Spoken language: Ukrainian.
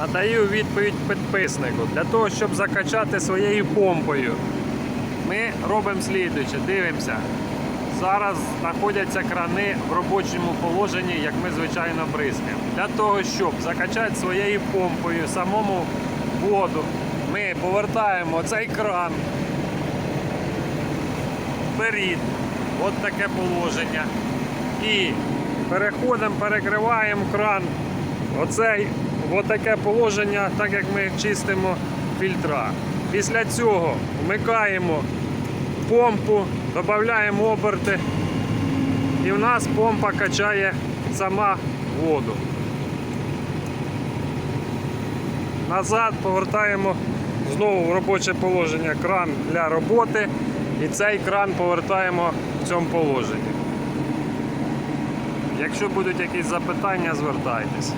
Надаю відповідь підписнику. Для того, щоб закачати своєю помпою, ми робимо слідуюче, дивимося. Зараз знаходяться крани в робочому положенні, як ми звичайно бризкаємо. Для того, щоб закачати своєю помпою самому воду, ми повертаємо цей кран вперед. От таке положення. І переходимо, перекриваємо кран. Оцей, от таке положення, так як ми чистимо фільтра. Після цього вмикаємо помпу, додаємо оберти. І в нас помпа качає сама воду. Назад повертаємо знову в робоче положення кран для роботи. І цей кран повертаємо в цьому положенні. Якщо будуть якісь запитання, звертайтесь.